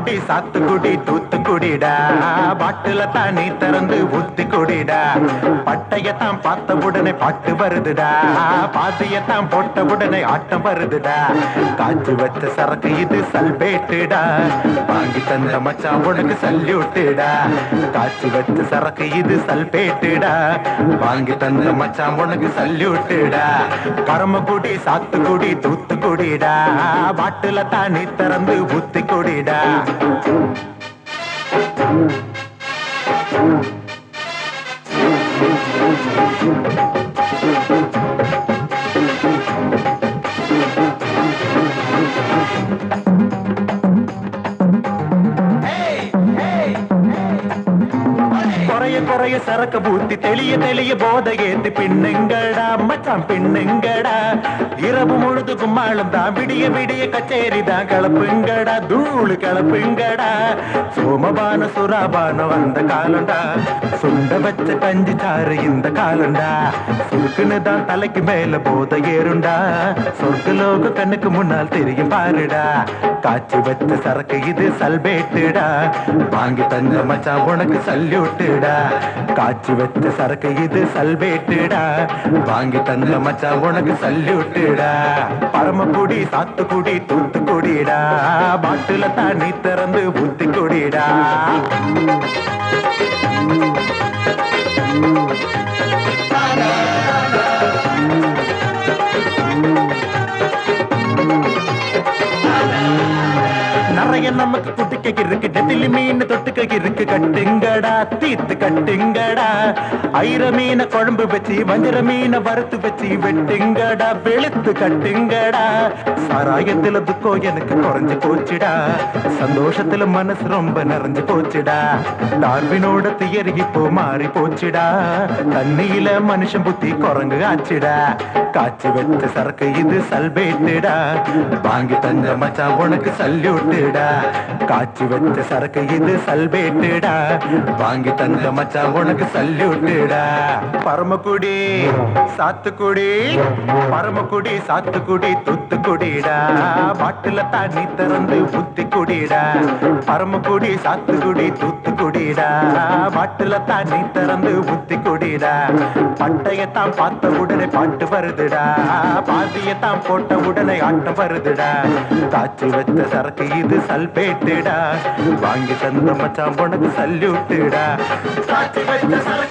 பரமக்குடி சாத்துக்குடி தூத்துக்குடிடா பாட்டுல தானி திறந்து ஊத்தி குடிடா. பட்டையத்தான் பார்த்த உடனே பாட்டு வருதுடா. பாத்தியத்தான் போட்ட உடனே ஆட்டம் வருதுடா. காஞ்சி வச்ச சரக்கு இது சல்பேட்டுடா. வாங்கி தந்த மச்சான் உனக்கு சல்யூட்டுடா. காய்ச்சி வச்ச சரக்கு இது சல்பேட்டுடா. வாங்கி தந்த மச்சான் உனக்கு சல்யூட்டுடா. பரமக்குடி சாத்துக்குடி தூத்துக்குடிடா பாட்டுல தானி திறந்து ஊத்தி குடிடா. Thank you. குறைய சரக்க பூத்தி தெளிய தெளிய போத ஏத்து பின்னுங்கடா. மச்சான் பின்னுங்கடா. இரவு முழுது கும்மாளம் தான் விடிய விடிய கச்சேரி தான் கலப்புங்கடா தூளு கலப்புங்கடா சோமபான சுராபான வந்த காலண்டா. சுண்ட வச்ச கஞ்சி சாறு இந்த காலண்டா. சுருக்குன்னு தான் தலைக்கு மேல போத ஏறுண்டா. சொர்க்கலோக கண்ணுக்கு முன்னால் தெரியும் பாருடா. காய்ச்சி வச்ச சரக்கு இது சல்பேட்டுடா. வாங்கி தந்த மச்சான் உனக்கு சல்யூட்டுடா. காய்ச்சி வச்ச சரக்கு இது சல்பேட்டுடா வாங்கி தந்த மச்சா உனக்கு சல்யூட்டுடா. பரமக்குடி சாத்துக்குடி தூத்துக்குடிடா. பாட்டுல தண்ணி திறந்து ஊத்தி குடிடா. நிறைய நமக்கு குட்டிக்க இருக்கு. டெத்திலி மீன் தொட்டு இருக்கு கட்டுங்கடா தீத்து கட்டுங்கடா. ஐர மீன குழம்பு வச்சு வஞ்சிர மீன வறுத்து வச்சு வெட்டுங்கடா வெளுத்து கட்டுங்கடா. சாராயத்துல துக்கம் எனக்கு குறைஞ்சு போச்சுடா. சந்தோஷத்துல மனசு ரொம்ப நிறைஞ்சு போச்சுடா. டார்வினோட தியரி இப்போ மாறி போச்சுடா. தண்ணியில மனுஷன் புத்தி குரங்கு ஆச்சுடா. காய்ச்சி வச்ச சரக்கு இது சல்பேட்டுடா. வாங்கி தந்த மச்சா உனக்கு சல்யூட்டுடா. காய்ச்சி வச்ச சரக்கு இது பேட்டுடா. வாங்கி தந்த மச்சான் உனக்கு சல்யூட்டுடா. பரமக்குடி சாத்துக்குடி பரமக்குடி சாத்துக்குடி தூத்துக்குடிடா. பாட்டுல தண்ணி திறந்து புத்தி குடிடா பரமக்குடி சாத்துக்குடி தூத்துக்குடிடா. பாட்டுல தண்ணி திறந்து ஊத்தி குடிடா. பட்டையத்தான் பார்த்த உடனே பாட்டு வருதுடா. பாதியத்தான் போட்ட உடனே ஆட்டம் வருதுடா. காய்ச்சி வச்ச சரக்கு இது சல்பேட்டுடா. வாங்கி தந்த மச்சான் உனக்கு சல்யூட்டுடா. காய்ச்சி வச்ச சரக்கு